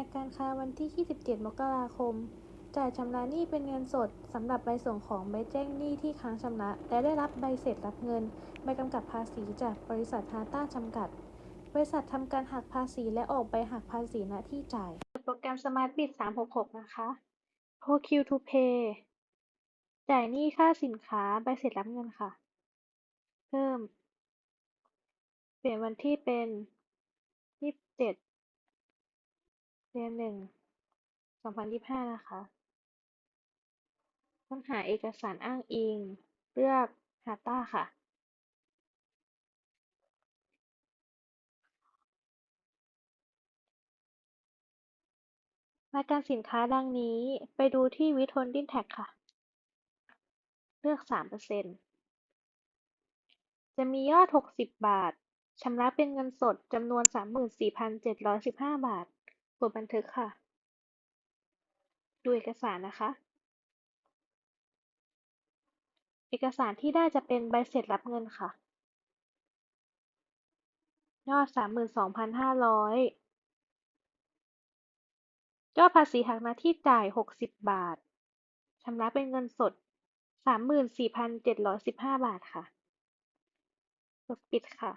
ายการค้าวันที่ 27 มกราคม จ่ายชำระหนี้เป็นเงินสดสำหรับใบส่งของใบแจ้งหนี้ที่ค้างชำระ และได้รับใบเสร็จรับเงิน ใบกำกับภาษีจากบริษัทฮาต้าจำกัด บริษัททำการหักภาษีและออกใบหักภาษีณที่จ่าย โปรแกรม Smart Bid 366 นะคะ ProQ to Pay จ่ายหนี้ค่าสินค้าใบเสร็จรับเงินค่ะ เพิ่ม เปลี่ยนวันที่เป็น 27 เดือนหนึ่ง2025นยี่ห้านะคะ ค้นหาเอกสารอ้างอิง เลือกฮาต้าค่ะ รายการสินค้าดังนี้ ไปดูที่ Withholding Tax ค่ะ เลือก3%จะมียอด 60 บาท ชำระเป็นเงินสดจำนวน 34,715 บาท กดบันทึกค่ะ ดูเอกสารนะคะ เอกสารที่ได้จะเป็นใบเสร็จรับเงินค่ะ ยอด 32,500 ยอดภาษีหักหน้าที่จ่าย 60 บาท ชำระเป็นเงินสด 34,715 บาทค่ะ กดปิดค่ะ